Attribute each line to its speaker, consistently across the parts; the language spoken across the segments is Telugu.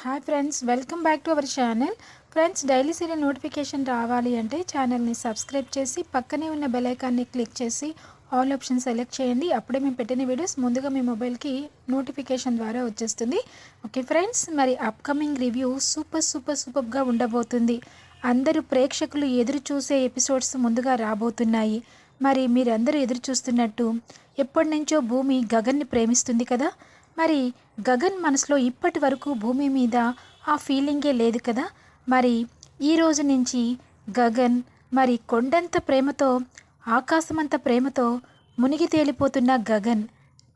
Speaker 1: Hi friends welcome back to our channel friends daily serial notification రావాలి అంటే ఛానల్ని సబ్స్క్రైబ్ చేసి పక్కనే ఉన్న బెలైకాన్ని క్లిక్ చేసి ఆల్ ఆప్షన్ సెలెక్ట్ చేయండి. అప్పుడే మేము పెట్టిన వీడియోస్ ముందుగా మీ మొబైల్కి నోటిఫికేషన్ ద్వారా వచ్చేస్తుంది. ఓకే ఫ్రెండ్స్ మరి అప్కమింగ్ రివ్యూ సూపర్ సూపర్ సూపర్గా ఉండబోతుంది. అందరూ ప్రేక్షకులు ఎదురు చూసే ఎపిసోడ్స్ ముందుగా రాబోతున్నాయి. మరి మీరందరూ ఎదురు చూస్తున్నట్టు ఎప్పటి నుంచో భూమి గగన్ని ప్రేమిస్తుంది కదా? మరి గగన్ మనసులో ఇప్పటి వరకు భూమి మీద ఆ ఫీలింగే లేదు కదా? మరి ఈ రోజు నుంచి గగన్ మరి కొండంత ప్రేమతో ఆకాశమంత ప్రేమతో మునిగి తేలిపోతున్న గగన్.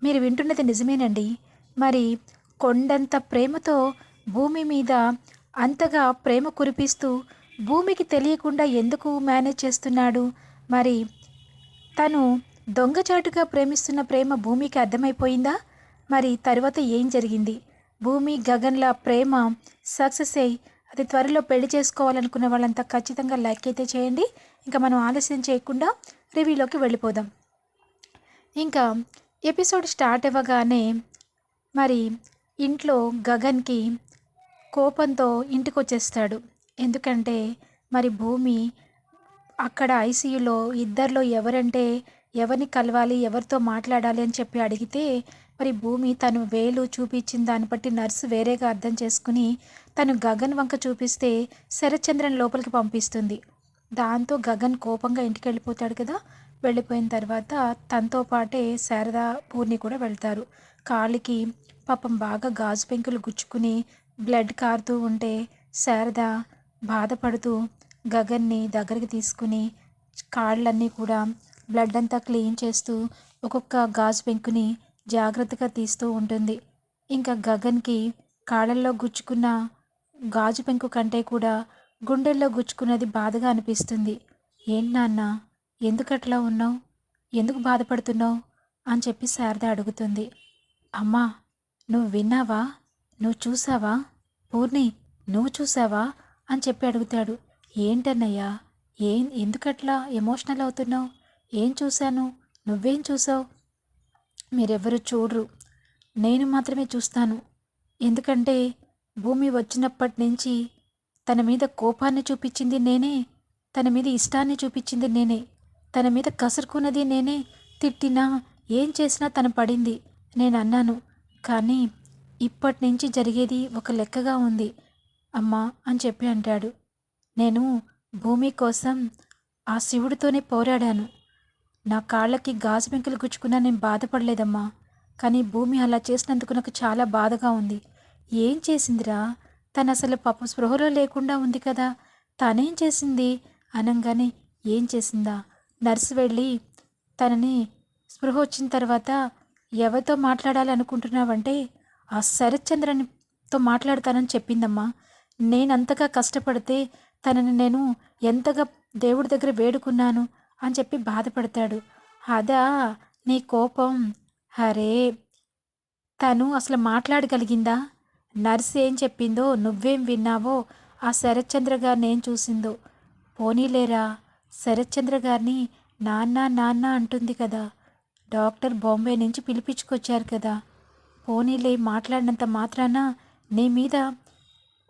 Speaker 1: మీరు వింటున్నది నిజమేనండి. మరి కొండంత ప్రేమతో భూమి మీద అంతగా ప్రేమ కురిపిస్తూ భూమికి తెలియకుండా ఎందుకు మేనేజ్ చేస్తున్నాడు? మరి తను దొంగచాటుగా ప్రేమిస్తున్న ప్రేమ భూమికి అర్థమైపోయిందా? మరి తర్వాత ఏం జరిగింది? భూమి గగన్ల ప్రేమ సక్సెస్ అయ్యి అది త్వరలో పెళ్ళి చేసుకోవాలనుకున్న వాళ్ళంతా ఖచ్చితంగా లైక్ అయితే చేయండి. ఇంకా మనం ఆలస్యం చేయకుండా రివ్యూలోకి వెళ్ళిపోదాం. ఇంకా ఎపిసోడ్ స్టార్ట్ అవ్వగానే మరి ఇంట్లో గగన్కి కోపంతో ఇంటికి వచ్చేస్తాడు ఎందుకంటే మరి భూమి అక్కడ ఐసీయూలో ఇద్దరిలో ఎవరంటే ఎవరిని కలవాలి ఎవరితో మాట్లాడాలి అని చెప్పి అడిగితే మరి భూమి తను వేలు చూపించిన దాన్ని బట్టి నర్సు వేరేగా అర్థం చేసుకుని తను గగన్ వంక చూపిస్తే శరచంద్రన్ లోపలికి పంపిస్తుంది. దాంతో గగన్ కోపంగా ఇంటికి వెళ్ళిపోతాడు కదా. వెళ్ళిపోయిన తర్వాత తనతో పాటే శారదా పూర్ణి కూడా వెళ్తారు. కాళ్ళకి పాపం బాగా గాజు పెంకులు గుచ్చుకుని బ్లడ్ కారుతూ ఉంటే శారద బాధపడుతూ గగన్ని దగ్గరికి తీసుకుని కాళ్ళన్నీ కూడా బ్లడ్ అంతా క్లీన్ చేస్తూ ఒక్కొక్క గాజు పెంకుని జాగ్రత్తగా తీస్తూ ఉంటుంది. ఇంకా గగన్కి కాళ్ళల్లో గుచ్చుకున్న గాజు పెంకు కంటే కూడా గుండెల్లో గుచ్చుకున్నది బాధగా అనిపిస్తుంది. ఏంటి నాన్న? ఎందుకట్లా ఉన్నావు? ఎందుకు బాధపడుతున్నావు? అని చెప్పి శారద అడుగుతుంది. అమ్మా నువ్వు విన్నావా? నువ్వు చూసావా? పూర్ణి నువ్వు చూసావా? అని చెప్పి అడుగుతాడు. ఏంటన్నయ్యా? ఏం ఎందుకట్లా ఎమోషనల్ అవుతున్నావు? ఏం చూశాను? నువ్వేం చూసావు మీరెవ్వరు చూడరు. నేను మాత్రమే చూస్తాను. ఎందుకంటే భూమి వచ్చినప్పటి నుంచి తన మీద కోపాన్ని చూపించింది నేనే తన మీద ఇష్టాన్ని చూపించింది నేనే తన మీద కసురుకున్నది నేనే తిట్టినా ఏం చేసినా తను పడింది నేను అన్నాను కానీ ఇప్పటి నుంచి జరిగేది ఒక లెక్కగా ఉంది అమ్మా అని చెప్పి అంటాడు. నేను భూమి కోసం ఆ శివుడితోనే పోరాడాను. నా కాళ్ళకి గాజు పెంకులు గుచ్చుకున్నా నేను బాధపడలేదమ్మా. కానీ భూమి అలా చేసినందుకు నాకు చాలా బాధగా ఉంది. ఏం చేసిందిరా? తను అసలు పాపం స్పృహలో లేకుండా ఉంది కదా. తనేం చేసింది? అనంగానే ఏం చేసిందా? నర్సు వెళ్ళి తనని స్పృహ వచ్చిన తర్వాత ఎవరితో మాట్లాడాలనుకుంటున్నావంటే ఆ శరత్చంద్రనితో మాట్లాడతానని చెప్పిందమ్మా. నేనంతగా కష్టపడితే తనని నేను ఎంతగా దేవుడి దగ్గర వేడుకున్నాను. అని చెప్పి బాధపడతాడు. అదా నీ కోపం. హరే తను అసలు మాట్లాడగలిగిందా? నర్స్ ఏం చెప్పిందో నువ్వేం విన్నావో ఆ శరత్చంద్ర గారిని ఏం చూసిందో. పోనీలేరా శరత్చంద్ర గారిని నాన్న నాన్న అంటుంది కదా. డాక్టర్ బాంబే నుంచి పిలిపించుకొచ్చారు కదా. పోనీలే మాట్లాడినంత మాత్రాన నీ మీద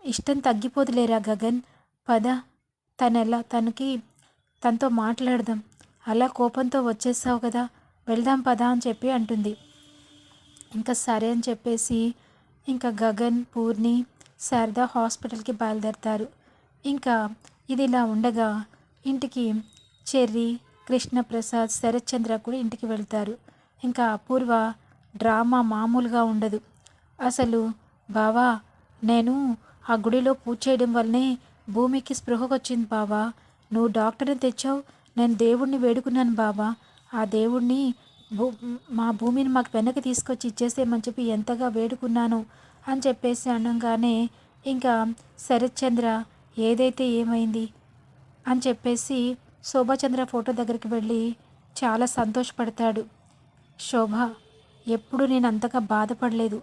Speaker 1: ఇష్టం తగ్గిపోదులేరా గగన్. పద తనెలా తనకి తనతో మాట్లాడదాం. అలా కోపంతో వచ్చేసావు కదా వెళ్దాం పదా అని చెప్పి అంటుంది. ఇంకా సరే అని చెప్పేసి ఇంకా గగన్ పూర్ణి శారద హాస్పిటల్కి బయలుదేరతారు. ఇంకా ఇది ఇలా ఉండగా ఇంటికి చెర్రి కృష్ణప్రసాద్ శరత్చంద్ర కూడా ఇంటికి వెళ్తారు. ఇంకా అపూర్వ డ్రామా మామూలుగా ఉండదు. అసలు బావా నేను ఆ గుడిలో పూజ చేయడం వల్లనే భూమికి స్పృహకొచ్చింది బావా నువ్వు డాక్టర్ని తెచ్చావు నేను దేవుణ్ణి వేడుకున్నాను బాబా. ఆ దేవుణ్ణి భూ మా భూమిని మాకు వెనక్కి తీసుకొచ్చి ఇచ్చేసేయమని చెప్పి ఎంతగా వేడుకున్నాను అని చెప్పేసి అనగానే ఇంకా శరత్చంద్ర ఏదైతే ఏమైంది? అని చెప్పేసి శోభాచంద్ర ఫోటో దగ్గరికి వెళ్ళి చాలా సంతోషపడతాడు. శోభ ఎప్పుడు నేను అంతగా బాధపడలేదు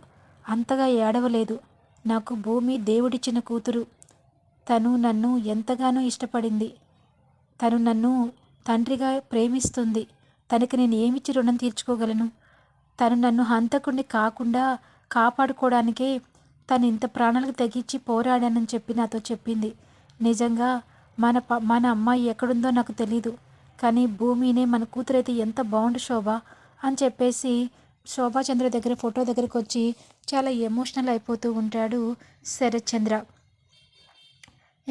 Speaker 1: అంతగా ఏడవలేదు. నాకు భూమి దేవుడిచ్చిన కూతురు. తను నన్ను ఎంతగానో ఇష్టపడింది. తను నన్ను తండ్రిగా ప్రేమిస్తుంది. తనకి నేను ఏమిచ్చి రుణం తీర్చుకోగలను? తను నన్ను హంతకుడిని కాకుండా కాపాడుకోవడానికే తను ఇంత ప్రాణాలకు తెగించి పోరాడానని చెప్పి నాతో చెప్పింది. నిజంగా మన ప మన అమ్మాయి ఎక్కడుందో నాకు తెలీదు. కానీ భూమినే మన కూతురైతే ఎంత బాగుండు శోభ అని చెప్పేసి శోభాచంద్ర దగ్గర ఫోటో దగ్గరికి వచ్చి చాలా ఎమోషనల్ అయిపోతూ ఉంటాడు శరత్ చంద్ర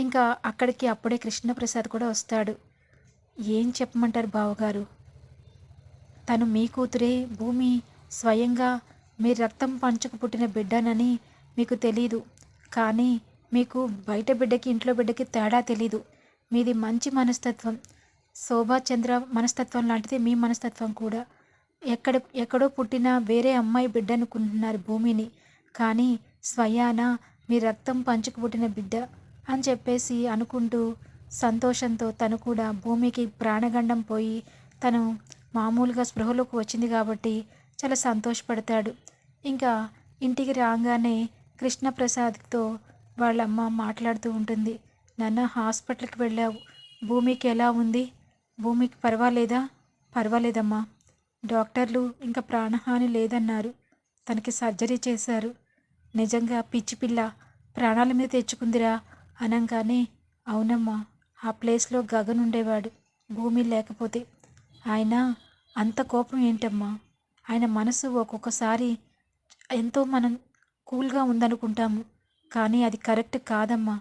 Speaker 1: ఇంకా అక్కడికి అప్పుడే కృష్ణప్రసాద్ కూడా వస్తాడు. ఏం చెప్పమంటారు బావగారు? తను మీ కూతురే భూమి స్వయంగా మీ రక్తం పంచుకు పుట్టిన బిడ్డనని మీకు తెలీదు. కానీ మీకు బయట బిడ్డకి ఇంట్లో బిడ్డకి తేడా తెలీదు. మీది మంచి మనస్తత్వం. శోభాచంద్ర మనస్తత్వం లాంటిది మీ మనస్తత్వం కూడా. ఎక్కడ ఎక్కడో పుట్టిన వేరే అమ్మాయి బిడ్డ అనుకుంటున్నారు భూమిని. కానీ స్వయాన మీ రక్తం పంచుకు పుట్టిన బిడ్డ. అని చెప్పేసి అనుకుంటూ సంతోషంతో తను కూడా భూమికి ప్రాణగండం పోయి తను మామూలుగా స్పృహలోకి వచ్చింది కాబట్టి చాలా సంతోషపడతాడు. ఇంకా ఇంటికి రాగానే కృష్ణప్రసాద్తో వాళ్ళమ్మ మాట్లాడుతూ ఉంటుంది. నాన్న హాస్పిటల్కి వెళ్ళావు. భూమికి ఎలా ఉంది? భూమికి పర్వాలేదా? పర్వాలేదమ్మా. డాక్టర్లు ఇంకా ప్రాణహాని లేదన్నారు. తనకి సర్జరీ చేశారు. నిజంగా పిచ్చి పిల్ల. ప్రాణాల మీద తెచ్చుకుందిరా. అనగానే అవునమ్మా ఆ ప్లేస్లో గగన్ ఉండేవాడు భూమి లేకపోతే. ఆయన అంత కోపం ఏంటమ్మా? ఆయన మనసు ఒక్కొక్కసారి ఎంతో మనం కూల్గా ఉందనుకుంటాము. కానీ అది కరెక్ట్ కాదమ్మా.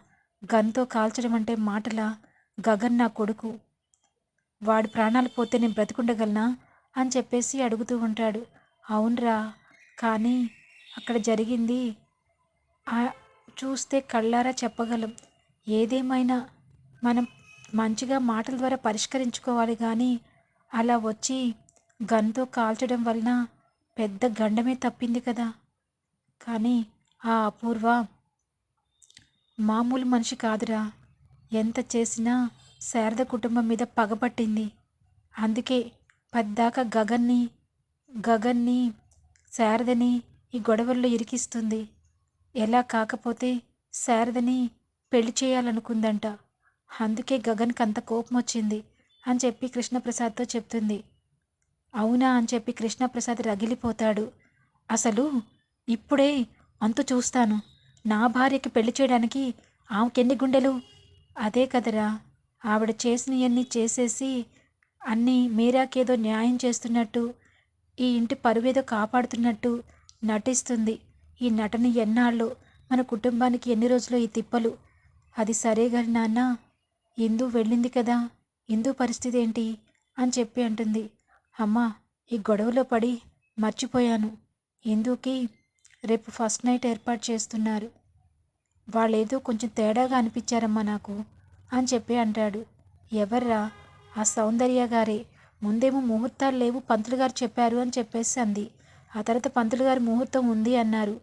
Speaker 1: గన్తో కాల్చడం అంటే మాటలా? గగన్ నా కొడుకు. వాడి ప్రాణాలు పోతే నేను బ్రతికుండగలనా? అని చెప్పేసి అడుగుతూ ఉంటాడు. అవునరా కానీ అక్కడ జరిగింది చూస్తే కళ్ళారా చెప్పగలం. ఏదేమైనా మనం మంచిగా మాటల ద్వారా పరిష్కరించుకోవాలి కానీ అలా వచ్చి గన్తో కాల్చడం వలన పెద్ద గండమే తప్పింది కదా. కానీ ఆ అపూర్వ మామూలు మనిషి కాదురా. ఎంత చేసినా శారద కుటుంబం మీద పగపట్టింది అందుకే పద్దాకా గగన్ని గగన్ని శారదని ఈ గొడవల్లో ఇరికిస్తుంది. ఎలా కాకపోతే శారదని పెళ్ళి చేయాలనుకుందంట. అందుకే గగన్కి అంత కోపం వచ్చింది అని చెప్పి కృష్ణప్రసాద్తో చెప్తుంది. అవునా అని చెప్పి కృష్ణప్రసాద్ రగిలిపోతాడు. అసలు ఇప్పుడే అంతు చూస్తాను. నా భార్యకి పెళ్ళి చేయడానికి ఆమెకెన్ని గుండెలు? అదే కదరా. ఆవిడ చేసినవన్నీ చేసేసి అన్నీ మీరాకేదో న్యాయం చేస్తున్నట్టు ఈ ఇంటి పరువేదో కాపాడుతున్నట్టు నటిస్తుంది. ఈ నటన ఎన్నాళ్ళు? మన కుటుంబానికి ఎన్ని రోజులు ఈ తిప్పలు? అది సరే గాని నాన్న ఇందు వెళ్ళింది కదా? ఇందు పరిస్థితి ఏంటి? అని చెప్పి అంటుంది. అమ్మా ఈ గొడవలో పడి మర్చిపోయాను. ఇందుకి రేపు ఫస్ట్ నైట్ ఏర్పాటు చేస్తున్నారు. వాళ్ళేదో కొంచెం తేడాగా అనిపించారమ్మా నాకు అని చెప్పి అంటాడు. ఎవర్రా? ఆ సౌందర్య గారే. ముందేమో ముహూర్తాలు లేవు పంతులు గారు చెప్పారు అని చెప్పేసి అంది. ఆ తర్వాత పంతులు గారి ముహూర్తం ఉంది అన్నారు.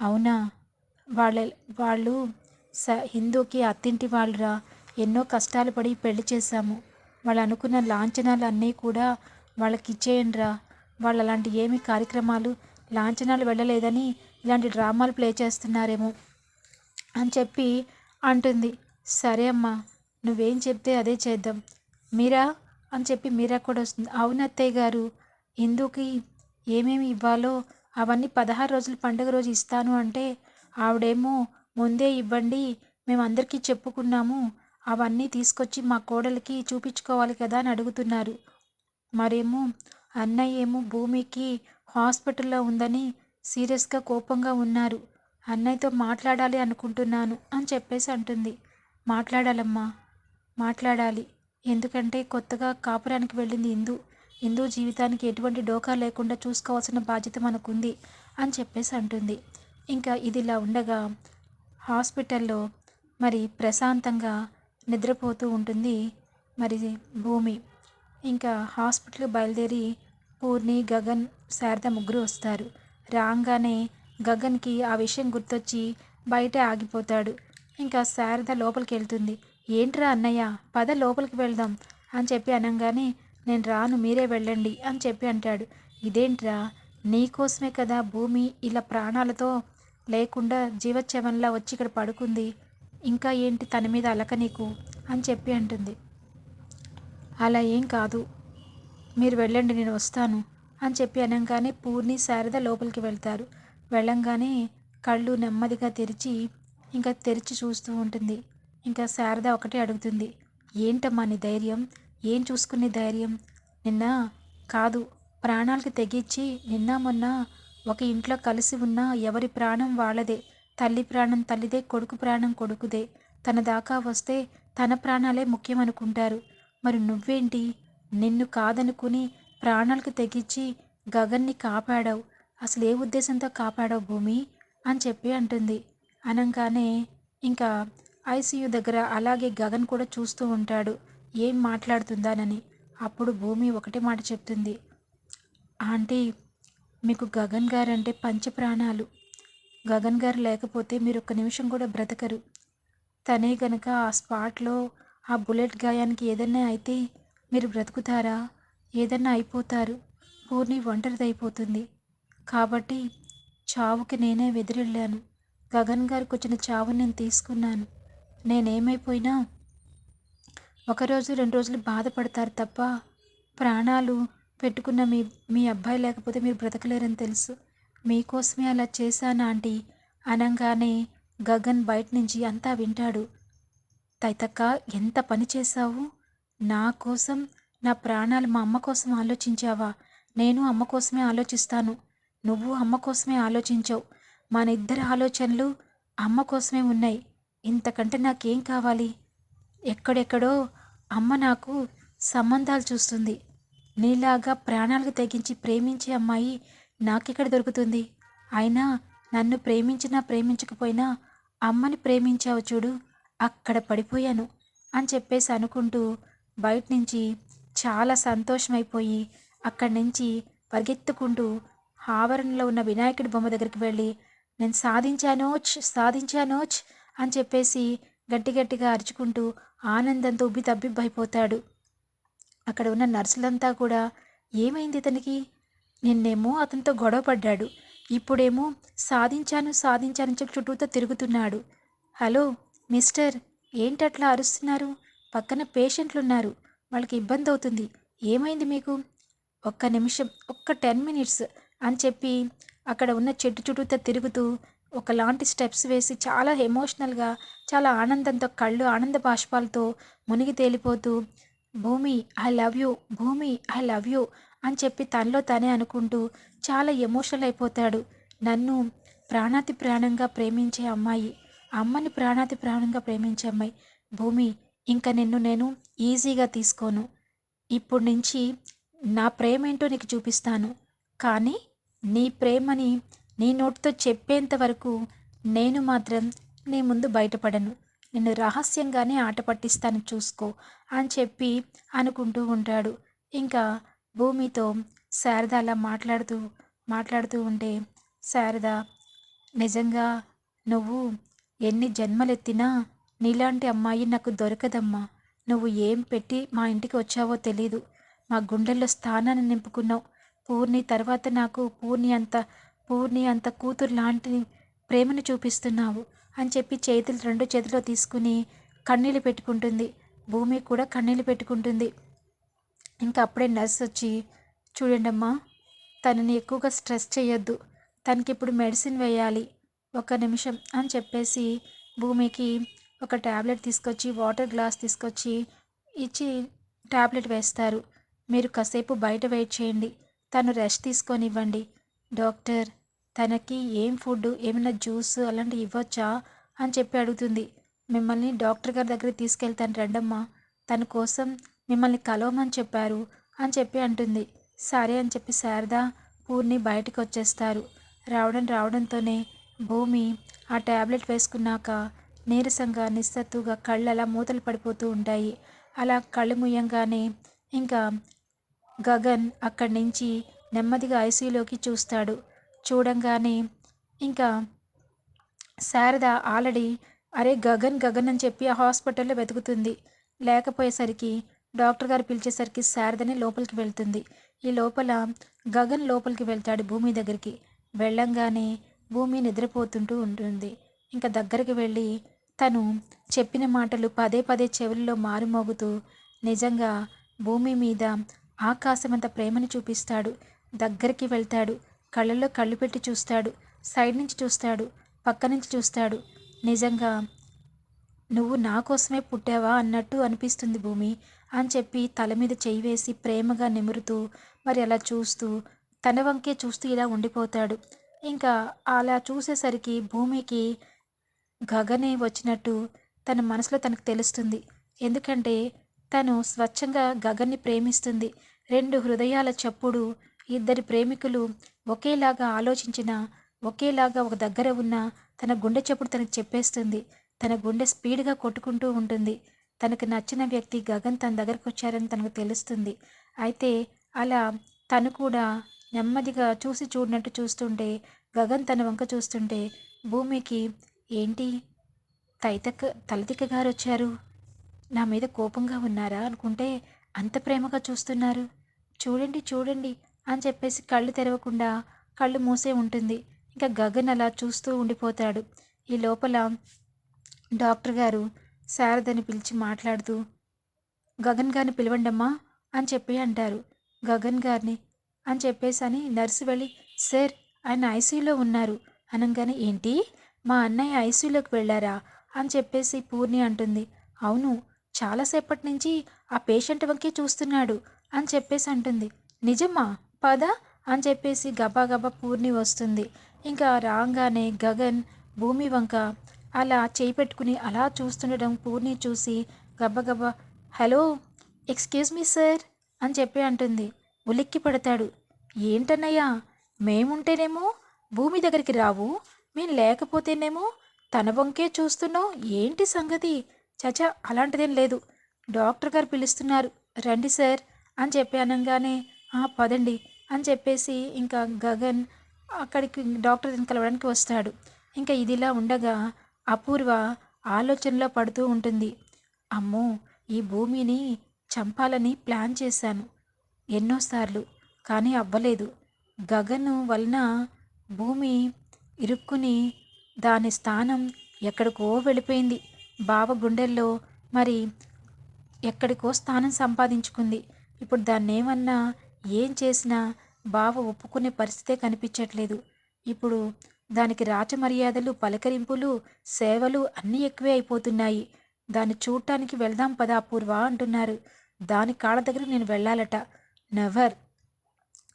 Speaker 1: అవునా? వాళ్ళ వాళ్ళు స హిందూకి అత్తింటి వాళ్ళురా. ఎన్నో కష్టాలు పడి పెళ్ళి చేశాము. వాళ్ళు అనుకున్న లాంఛనాలు అన్నీ కూడా వాళ్ళకి ఇచ్చేయండిరా వాళ్ళు అలాంటి ఏమి కార్యక్రమాలు లాంఛనాలు వెళ్ళలేదని ఇలాంటి డ్రామాలు ప్లే చేస్తున్నారేమో అని చెప్పి అంటుంది. సరే అమ్మా నువ్వేం చెప్తే అదే చేద్దాం. మీరా? అని చెప్పి మీరా కూడా వస్తుంది. అవును అత్తయ్య గారు హిందూకి ఏమేమి ఇవ్వాలో అవన్నీ పదహారు రోజులు పండుగ రోజు ఇస్తాను అంటే ఆవిడేమో ముందే ఇవ్వండి మేము అందరికీ చెప్పుకున్నాము. అవన్నీ తీసుకొచ్చి మా కోడలికి చూపించుకోవాలి కదా అని అడుగుతున్నారు. మరేమో అన్నయ్య ఏమో భూమికి హాస్పిటల్లో ఉందని సీరియస్గా కోపంగా ఉన్నారు. అన్నయ్యతో మాట్లాడాలి అనుకుంటున్నాను అని చెప్పేసి అంటుంది. మాట్లాడాలమ్మా మాట్లాడాలి. ఎందుకంటే కొత్తగా కాపురానికి వెళ్ళింది ఇందు. హిందూ జీవితానికి ఎటువంటి డోకా లేకుండా చూసుకోవాల్సిన బాధ్యత మనకుంది అని చెప్పేసి అంటుంది. ఇంకా ఇదిలా ఉండగా హాస్పిటల్లో మరి ప్రశాంతంగా నిద్రపోతూ ఉంటుంది మరి భూమి. ఇంకా హాస్పిటల్కి బయలుదేరి పూర్ణి గగన్ శారద ముగ్గురు వస్తారు. రాగానే గగన్కి ఆ విషయం గుర్తొచ్చి బయట ఆగిపోతాడు. ఇంకా శారద లోపలికి వెళ్తుంది. ఏంట్రా అన్నయ్య పద లోపలికి వెళ్దాం అని చెప్పి అనగానే నేను రాను మీరే వెళ్ళండి అని చెప్పి అంటాడు. ఇదేంట్రా నీకోసమే కదా భూమి ఇలా ప్రాణాలతో లేకుండా జీవచ్చవంలా వచ్చి ఇక్కడ పడుకుంది. ఇంకా ఏంటి తన మీద అలక నీకు? అని చెప్పి అంటుంది. అలా ఏం కాదు. మీరు వెళ్ళండి నేను వస్తాను అని చెప్పి అనగానే పూర్ణి శారద లోపలికి వెళ్తారు. వెళ్ళంగానే కళ్ళు నెమ్మదిగా తెరిచి ఇంకా తెరిచి చూస్తూ ఉంటుంది. ఇంకా శారద ఒకటే అడుగుతుంది. ఏంటమ్మా నీ ధైర్యం? ఏం చూసుకునే ధైర్యం? నిన్న కాదు ప్రాణాలకి తెగించి నిన్న మొన్న ఒక ఇంట్లో కలిసి ఉన్న ఎవరి ప్రాణం వాళ్ళదే. తల్లి ప్రాణం తల్లిదే కొడుకు ప్రాణం కొడుకుదే. తన దాకా వస్తే తన ప్రాణాలే ముఖ్యం అనుకుంటారు మరి నువ్వేంటి? నిన్ను కాదనుకుని ప్రాణాలకు తెగించి గగన్ని కాపాడావు. అసలు ఏ ఉద్దేశంతో కాపాడావు భూమి? అని చెప్పి అంటుంది. అనగానే ఇంకా ఐసీయూ దగ్గర అలాగే గగన్ కూడా చూస్తూ ఉంటాడు. ఏం మాట్లాడుతుందానని. అప్పుడు భూమి ఒకటే మాట చెప్తుంది. ఆంటీ మీకు గగన్ గారు అంటే పంచ ప్రాణాలు గగన్ గారు లేకపోతే మీరు ఒక్క నిమిషం కూడా బ్రతకరు. తనే గనక ఆ స్పాట్లో ఆ బుల్లెట్ గాయానికి ఏదన్నా అయితే మీరు బ్రతుకుతారా? ఏదన్నా అయిపోతారు. పూర్ణి ఒంటరిదైపోతుంది. కాబట్టి చావుకి నేనే వెదిరెళ్ళాను. గగన్ గారికి వచ్చిన చావు నేను తీసుకున్నాను. నేనేమైపోయినా ఒకరోజు రెండు రోజులు బాధపడతారు తప్ప ప్రాణాలు పెట్టుకున్న మీ మీ అబ్బాయి లేకపోతే మీరు బ్రతకలేరని తెలుసు. మీకోసమే అలా చేశాను ఆంటీ? అనగానే గగన్ బయట నుంచి అంతా వింటాడు. తైతక్క ఎంత పని చేశావు? నా కోసం నా ప్రాణాలు మా అమ్మ కోసం ఆలోచించావా? నేను అమ్మ కోసమే ఆలోచిస్తాను. నువ్వు అమ్మ కోసమే ఆలోచించావు. మన ఇద్దరి ఆలోచనలు అమ్మ కోసమే ఉన్నాయి. ఇంతకంటే నాకేం కావాలి? ఎక్కడెక్కడో అమ్మ నాకు సంబంధాలు చూస్తుంది. నీలాగా ప్రాణాలకు తెగించి ప్రేమించే అమ్మాయి నాకెక్కడ దొరుకుతుంది? అయినా నన్ను ప్రేమించినా ప్రేమించకపోయినా అమ్మని ప్రేమించావు చూడు అక్కడ పడిపోయాను అని చెప్పేసి అనుకుంటూ బయట నుంచి చాలా సంతోషమైపోయి అక్కడి నుంచి పరిగెత్తుకుంటూ ఆవరణలో ఉన్న వినాయకుడి బొమ్మ దగ్గరికి వెళ్ళి నేను సాధించానోచ్ సాధించానోచ్ అని చెప్పేసి గట్టి గట్టిగా అరుచుకుంటూ ఆనందంతో ఉబ్బి తబ్బిబ్బైపోతాడు. అక్కడ ఉన్న నర్సులంతా కూడా ఏమైంది ఇతనికి నిన్నేమో అతనితో గొడవ పడ్డాడు. ఇప్పుడేమో సాధించాను సాధించాను చెప్పి చుట్టూతో తిరుగుతున్నాడు. హలో మిస్టర్ ఏంటట్లా అరుస్తున్నారు? పక్కన పేషెంట్లు ఉన్నారు వాళ్ళకి ఇబ్బంది అవుతుంది ఏమైంది మీకు? ఒక్క నిమిషం ఒక్క టెన్ మినిట్స్ అని చెప్పి అక్కడ ఉన్న చెట్టు చుట్టూతో తిరుగుతూ ఒకలాంటి స్టెప్స్ వేసి చాలా ఎమోషనల్గా చాలా ఆనందంతో కళ్ళు ఆనంద బాష్పాలతో మునిగి తేలిపోతూ Bhoomi I love you Bhoomi I love you అని చెప్పి తనలో తనే అనుకుంటూ చాలా ఎమోషనల్ అయిపోతాడు. నన్ను ప్రాణాతి ప్రాణంగా ప్రేమించే అమ్మాయి అమ్మని ప్రాణాతి ప్రాణంగా ప్రేమించే అమ్మాయి. భూమి ఇంకా నిన్ను నేను ఈజీగా తీసుకోను. ఇప్పుడు నుంచి నా ప్రేమ ఏంటో నీకు చూపిస్తాను. కానీ నీ ప్రేమని నీ నోటితో చెప్పేంత వరకు నేను మాత్రం నీ ముందు బయటపడను. నిన్ను రహస్యంగానే ఆట పట్టిస్తాను చూసుకో అని చెప్పి అనుకుంటూ ఉంటాడు. ఇంకా భూమితో శారద అలా మాట్లాడుతూ మాట్లాడుతూ ఉంటే శారద నిజంగా నువ్వు ఎన్ని జన్మలెత్తినా నీలాంటి అమ్మాయి నాకు దొరకదమ్మా. నువ్వు ఏం పెట్టి మా ఇంటికి వచ్చావో తెలీదు. మా గుండెల్లో స్థానాన్ని నింపుకున్నావు. పూర్ణి తర్వాత నాకు పూర్ణి అంత పూర్ణి అంత కూతురు లాంటి ప్రేమను చూపిస్తున్నావు. అని చెప్పి చేతులు రెండు చేతిలో తీసుకుని కన్నీళ్ళు పెట్టుకుంటుంది. భూమి కూడా కన్నీళ్ళు పెట్టుకుంటుంది. ఇంకా అప్పుడే నర్స్ వచ్చి చూడండి అమ్మా తనని ఎక్కువగా స్ట్రెస్ చేయొద్దు. తనకి ఇప్పుడు మెడిసిన్ వేయాలి ఒక నిమిషం అని చెప్పేసి భూమికి ఒక ట్యాబ్లెట్ తీసుకొచ్చి వాటర్ గ్లాస్ తీసుకొచ్చి ఇచ్చి ట్యాబ్లెట్ వేస్తారు. మీరు కాసేపు బయట వెయిట్ చేయండి. తను రెస్ట్ తీసుకొని ఇవ్వండి. డాక్టర్ తనకి ఏం ఫుడ్ ఏమైనా జ్యూస్ అలాంటివి ఇవ్వచ్చా అని చెప్పి అడుగుతుంది. మిమ్మల్ని డాక్టర్ గారి దగ్గరికి తీసుకెళ్తాను రండమ్మా. తన కోసం మిమ్మల్ని కలవమని చెప్పారు అని చెప్పి అంటుంది. సరే అని చెప్పి శారద పూర్ణి బయటకు వచ్చేస్తారు. రావడం రావడంతోనే భూమి ఆ ట్యాబ్లెట్ వేసుకున్నాక నీరసంగా నిస్సత్తుగా కళ్ళు అలా మూతలు పడిపోతూ ఉంటాయి. అలా కళ్ళు ముయ్యంగానే ఇంకా గగన్ అక్కడి నుంచి నెమ్మదిగా ఐసీయూలోకి చూస్తాడు. చూడంగానే ఇంకా శారద ఆల్రెడీ అరే గగన్ గగన్ అని చెప్పి ఆ హాస్పిటల్లో వెతుకుతుంది. లేకపోయేసరికి డాక్టర్ గారు పిలిచేసరికి శారదని లోపలికి వెళ్తుంది. ఈ లోపల గగన్ లోపలికి వెళ్తాడు భూమి దగ్గరికి. వెళ్ళంగానే భూమి నిద్రపోతుంటూ ఉంటుంది. ఇంకా దగ్గరికి వెళ్ళి తను చెప్పిన మాటలు పదే పదే చెవుల్లో మారుమోగుతూ నిజంగా భూమి మీద ఆకాశమంత ప్రేమని చూపిస్తాడు. దగ్గరికి వెళ్తాడు. కళ్ళల్లో కళ్ళు పెట్టి చూస్తాడు. సైడ్ నుంచి చూస్తాడు. పక్క నుంచి చూస్తాడు. నిజంగా నువ్వు నా కోసమే పుట్టావా అన్నట్టు అనిపిస్తుంది భూమి. అని చెప్పి తల మీద చేయి వేసి ప్రేమగా నిమురుతూ మరి అలా చూస్తూ తన వంకే చూస్తూ ఇలా ఉండిపోతాడు. ఇంకా అలా చూసేసరికి భూమికి గగనే వచ్చినట్టు తన మనసులో తనకు తెలుస్తుంది. ఎందుకంటే తను స్వచ్ఛంగా గగన్ని ప్రేమిస్తుంది. రెండు హృదయాల చప్పుడు ఇద్దరి ప్రేమికులు ఒకేలాగా ఆలోచించినా ఒకేలాగా ఒక దగ్గర ఉన్న తన గుండె చప్పుడు తనకు చెప్పేస్తుంది. తన గుండె స్పీడ్గా కొట్టుకుంటూ ఉంటుంది. తనకు నచ్చిన వ్యక్తి గగన్ తన దగ్గరకు వచ్చారని తనకు తెలుస్తుంది. అయితే అలా తను కూడా నెమ్మదిగా చూసి చూడనట్టు చూస్తుంటే గగన్ తన వంక చూస్తుంటే భూమికి ఏంటి? తైతక్క తలతిక్క గారు వచ్చారు. నా మీద కోపంగా ఉన్నారా? అనుకుంటే అంత ప్రేమగా చూస్తున్నారు. చూడండి చూడండి అని చెప్పేసి కళ్ళు తెరవకుండా కళ్ళు మూసే ఉంటుంది. ఇంకా గగన్ అలా చూస్తూ ఉండిపోతాడు. ఈ లోపల డాక్టర్ గారు శారదని పిలిచి మాట్లాడుతూ గగన్ గారిని పిలవండమ్మా అని చెప్పి అంటారు. గగన్ గారిని అని చెప్పేసి అని నర్సు వెళ్ళి సార్ ఆయన ఐసీయూలో ఉన్నారు. అనగానే ఏంటి? మా అన్నయ్య ఐసీయూలోకి వెళ్ళారా? అని చెప్పేసి పూర్ణి అంటుంది. అవును చాలాసేపటి నుంచి ఆ పేషెంట్ వంకే చూస్తున్నాడు అని చెప్పేసి అంటుంది. నిజమా పద అని చెప్పేసి గబాగబా పూర్ణి వస్తుంది. ఇంకా రాగానే గగన్ భూమి వంక అలా చేయి పెట్టుకుని అలా చూస్తుండడం పూర్ణి చూసి గబగబా హలో ఎక్స్క్యూజ్ మీ సార్ అని చెప్పి అంటుంది. ఉలిక్కి పడతాడు. ఏంటన్నయ్యా మేముంటేనేమో భూమి దగ్గరికి రావు మేము లేకపోతేనేమో తన వంకే చూస్తున్నావు ఏంటి సంగతి? చచా అలాంటిదేం లేదు. డాక్టర్ గారు పిలుస్తున్నారు. రండి సార్ అని చెప్పి అనగానే పదండి అని చెప్పేసి ఇంకా గగన్ అక్కడికి డాక్టర్ కలవడానికి వస్తాడు. ఇంకా ఇదిలా ఉండగా అపూర్వ ఆలోచనలో పడుతూ ఉంటుంది. అమ్మో ఈ భూమిని చంపాలని ప్లాన్ చేశాను. ఎన్నోసార్లు కానీ అవ్వలేదు. గగన్ వలన భూమి ఇరుక్కుని దాని స్థానం ఎక్కడికో వెళ్ళిపోయింది. బావ గుండెల్లో మరి ఎక్కడికో స్థానం సంపాదించుకుంది. ఇప్పుడు దాన్ని ఏమన్నా ఏం చేసినా బావ ఒప్పుకునే పరిస్థితే కనిపించట్లేదు. ఇప్పుడు దానికి రాచమర్యాదలు పలకరింపులు సేవలు అన్నీ ఎక్కువే అయిపోతున్నాయి. దాన్ని చూడటానికి వెళ్దాం పదా అపూర్వ అంటున్నారు. దాని కాళ్ళ దగ్గర నేను వెళ్ళాలట. నెవర్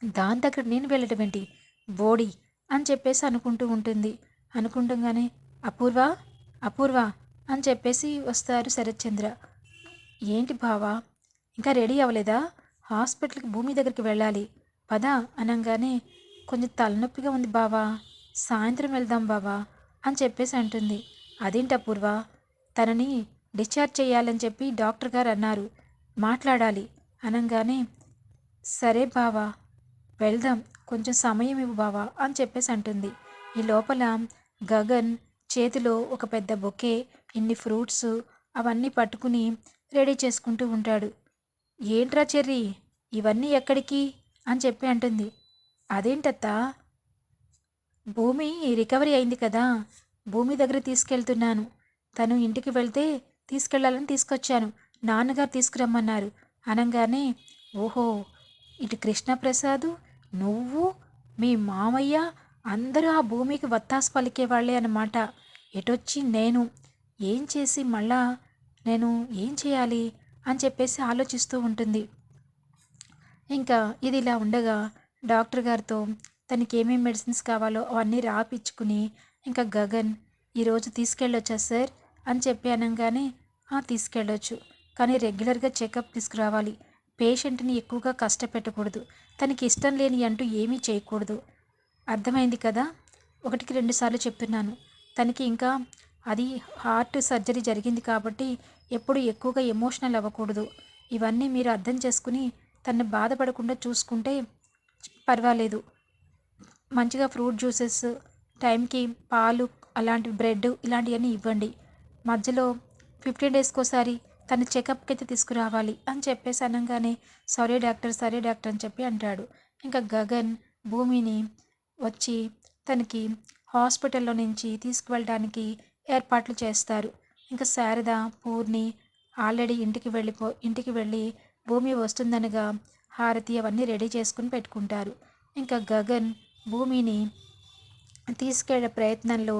Speaker 1: దాని దగ్గర నేను వెళ్ళటం ఏంటి? బోడి అని చెప్పేసి అనుకుంటూ ఉంటుంది. అనుకుంటుంగానే అపూర్వ అపూర్వ అని చెప్పేసి వస్తారు శరత్చంద్ర. ఏంటి బావా ఇంకా రెడీ అవ్వలేదా? హాస్పిటల్కి భూమి దగ్గరికి వెళ్ళాలి. పద అనగానే కొంచెం తలనొప్పిగా ఉంది బావా. సాయంత్రం వెళ్దాం బావా అని చెప్పేసి అంటుంది. అదేంటి అపూర్వ? తనని డిశ్చార్జ్ చేయాలని చెప్పి డాక్టర్ గారు అన్నారు. మాట్లాడాలి. అనగానే సరే బావా వెళ్దాం. కొంచెం సమయం ఇవ్వు బావా అని చెప్పేసి అంటుంది. ఈ లోపల గగన్ చేతిలో ఒక పెద్ద బొకే ఇన్ని ఫ్రూట్స్ అవన్నీ పట్టుకుని రెడీ చేసుకుంటూ ఉంటాడు. ఏంట్రా చెర్రీ? ఇవన్నీ ఎక్కడికి? అని చెప్పి అంటుంది. అదేంటత్తా? భూమి రికవరీ అయింది కదా. భూమి దగ్గర తీసుకెళ్తున్నాను. తను ఇంటికి వెళ్తే తీసుకెళ్ళాలని తీసుకొచ్చాను. నాన్నగారు తీసుకురమ్మన్నారు. అనగానే ఓహో ఇటు కృష్ణప్రసాదు నువ్వు మీ మామయ్య అందరూ ఆ భూమికి వత్తాసు పలికేవాళ్ళే అన్నమాట. ఎటొచ్చి నేను? ఏం చేసి మళ్ళా నేను ఏం చేయాలి? అని చెప్పేసి ఆలోచిస్తూ ఉంటుంది. ఇంకా ఇది ఇలా ఉండగా డాక్టర్ గారితో తనకి ఏమేమి మెడిసిన్స్ కావాలో అవన్నీ రాపిచ్చుకుని ఇంకా గగన్ ఈరోజు తీసుకెళ్ళొచ్చా సార్? అని చెప్పి అనగానే "ఆ, తీసుకెళ్ళొచ్చు. కానీ రెగ్యులర్గా చెకప్ తీసుకురావాలి పేషెంట్ని ఎక్కువగా కష్టపెట్టకూడదు. తనకి ఇష్టం లేని అంటూ ఏమీ చేయకూడదు. అర్థమైంది కదా? ఒకటికి రెండుసార్లు చెప్తున్నాను. తనకి ఇంకా అది హార్ట్ సర్జరీ జరిగింది కాబట్టి ఎప్పుడు ఎక్కువగా ఎమోషనల్ అవ్వకూడదు. ఇవన్నీ మీరు అర్థం చేసుకుని తను బాధపడకుండా చూసుకుంటే పర్వాలేదు. మంచిగా ఫ్రూట్ జ్యూసెస్ టైంకి పాలు అలాంటి బ్రెడ్ ఇలాంటివన్నీ ఇవ్వండి. మధ్యలో ఫిఫ్టీన్ డేస్కి ఒకసారి తన చెకప్కి అయితే తీసుకురావాలి అని చెప్పేసి అనగానే సరే డాక్టర్ సరే డాక్టర్ అని చెప్పి అంటాడు. ఇంకా గగన్ భూమిని వచ్చి తనకి హాస్పిటల్లో నుంచి తీసుకువెళ్ళడానికి ఏర్పాట్లు చేస్తారు. ఇంకా శారద పూర్ణి ఆల్రెడీ ఇంటికి వెళ్ళిపో ఇంటికి వెళ్ళి భూమి వస్తుందనగా హారతి అవన్నీ రెడీ చేసుకుని పెట్టుకుంటారు. ఇంకా గగన్ భూమిని తీసుకెళ్ళే ప్రయత్నంలో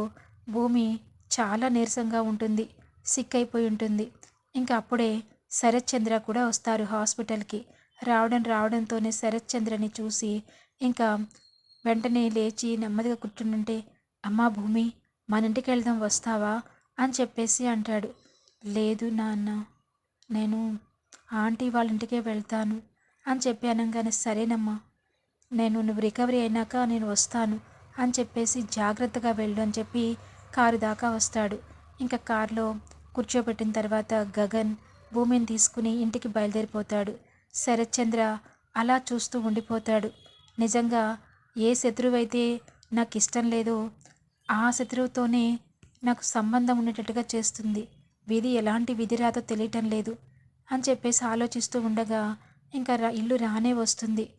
Speaker 1: భూమి చాలా నీరసంగా ఉంటుంది సిక్ అయిపోయి ఉంటుంది. ఇంకా అప్పుడే శరత్ చంద్ర కూడా వస్తారు హాస్పిటల్కి. రావడం రావడంతోనే శరత్ చంద్రని చూసి ఇంకా వెంటనే లేచి నెమ్మదిగా కూర్చుంటుంటే అమ్మా భూమి మన ఇంటికి వెళ్దాం వస్తావా? అని చెప్పేసి అంటాడు. లేదు నాన్న నేను ఆంటీ వాళ్ళ ఇంటికే వెళ్తాను అని చెప్పి అనగానే సరేనమ్మా నేను నువ్వు రికవరీ అయినాక నేను వస్తాను అని చెప్పేసి జాగ్రత్తగా వెళ్ళు అని చెప్పి కారు దాకా వస్తాడు. ఇంకా కారులో కూర్చోబెట్టిన తర్వాత గగన్ భూమిని తీసుకుని ఇంటికి బయలుదేరిపోతాడు. శరత్చంద్ర అలా చూస్తూ ఉండిపోతాడు. నిజంగా ఏ శత్రువైతే నాకు ఇష్టం లేదో ఆ శత్రువుతోనే నాకు సంబంధం ఉండేటట్టుగా చేస్తుంది. విధి ఎలాంటి విధి రాదో తెలియటం లేదు. అని చెప్పేసి ఆలోచిస్తూ ఉండగా ఇంకా రా ఇల్లు రానే వస్తుంది.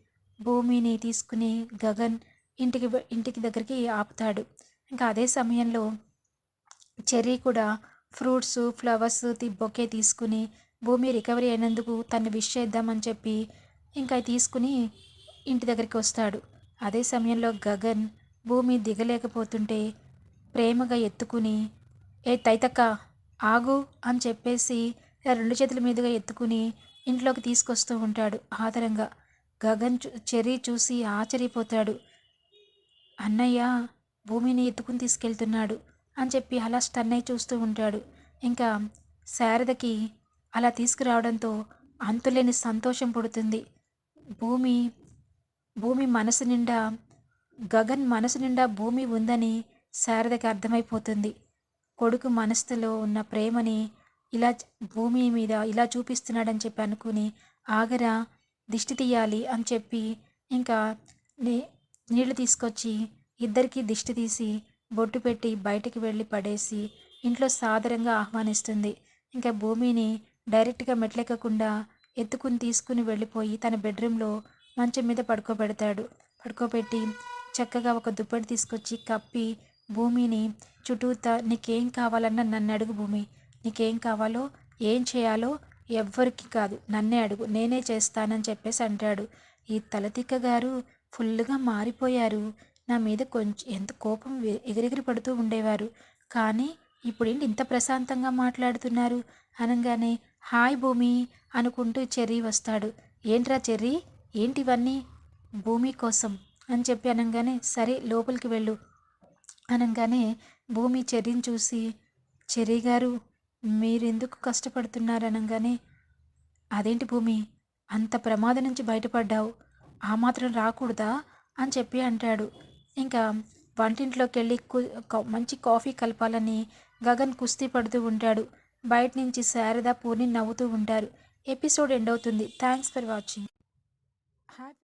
Speaker 1: భూమిని తీసుకుని గగన్ ఇంటికి ఇంటికి దగ్గరికి ఆపుతాడు. ఇంకా అదే సమయంలో చెర్రీ కూడా ఫ్రూట్స్ ఫ్లవర్స్ బొకే తీసుకుని భూమి రికవరీ అయినందుకు తను విష్ చేద్దామని చెప్పి ఇంకా తీసుకుని ఇంటి దగ్గరికి వస్తాడు. అదే సమయంలో గగన్ భూమి దిగలేకపోతుంటే ప్రేమగా ఎత్తుకుని ఏ తైతక్క ఆగు అని చెప్పేసి రెండు చేతుల మీదుగా ఎత్తుకుని ఇంట్లోకి తీసుకొస్తూ ఉంటాడు ఆదరంగా. గగన్ చెర్రీ చూసి ఆశ్చర్యపోతాడు. అన్నయ్య భూమిని ఎత్తుకుని తీసుకెళ్తున్నాడు అని చెప్పి అలా స్టన్నై చూస్తూ ఉంటాడు. ఇంకా శారదకి అలా తీసుకురావడంతో అంతులేని సంతోషం పుడుతుంది. భూమి భూమి మనసు నిండా గగన్ మనసు నిండా భూమి ఉందని శారదకి అర్థమైపోతుంది. కొడుకు మనసులో ఉన్న ప్రేమని ఇలా భూమి మీద ఇలా చూపిస్తున్నాడని చెప్పి అనుకుని ఆగరా దిష్టి తీయాలి అని చెప్పి ఇంకా నీ నీళ్ళు తీసుకొచ్చి ఇద్దరికి దిష్టి తీసి బొట్టు పెట్టి బయటికి వెళ్ళి పడేసి ఇంట్లో సాదరంగా ఆహ్వానిస్తుంది. ఇంకా భూమిని డైరెక్ట్గా మెట్లెక్కకుండా ఎత్తుకుని తీసుకుని వెళ్ళిపోయి తన బెడ్రూమ్లో మంచం మీద పడుకోబెడతాడు. పడుకోబెట్టి చక్కగా ఒక దుప్పటి తీసుకొచ్చి కప్పి భూమిని చుట్టూతా నీకేం కావాలన్నా నన్ను అడుగు భూమి. నీకేం కావాలో ఏం చేయాలో ఎవ్వరికి కాదు. నన్నే అడుగు. నేనే చేస్తానని చెప్పేసి అంటాడు. ఈ తలతిక్క గారు ఫుల్గా మారిపోయారు. నా మీద కొంచెం ఎంత కోపం ఎగిరెగిరి పడుతూ ఉండేవారు. కానీ ఇప్పుడు ఏంటి ఇంత ప్రశాంతంగా మాట్లాడుతున్నారు? అనగానే హాయ్ భూమి అనుకుంటూ చెర్రీ వస్తాడు. ఏంట్రా చెర్రీ? ఏంటివన్నీ? భూమి కోసం అని చెప్పి అనగానే సరే లోపలికి వెళ్ళు. అనగానే భూమి చెర్రిని చూసి చెర్రీ గారు మీరెందుకు కష్టపడుతున్నారు? అనగానే అదేంటి భూమి అంత ప్రమాదం నుంచి బయటపడ్డావు ఆ మాత్రం రాకూడదా? అని చెప్పి అంటాడు. ఇంకా వంటింట్లోకి వెళ్ళి మంచి కాఫీ కలపాలని గగన్ కుస్తీ పడుతూ ఉంటాడు. బయట నుంచి శారద పూర్ణి నవ్వుతూ ఉంటారు. ఎపిసోడ్ ఎండ్ అవుతుంది. Thanks for watching.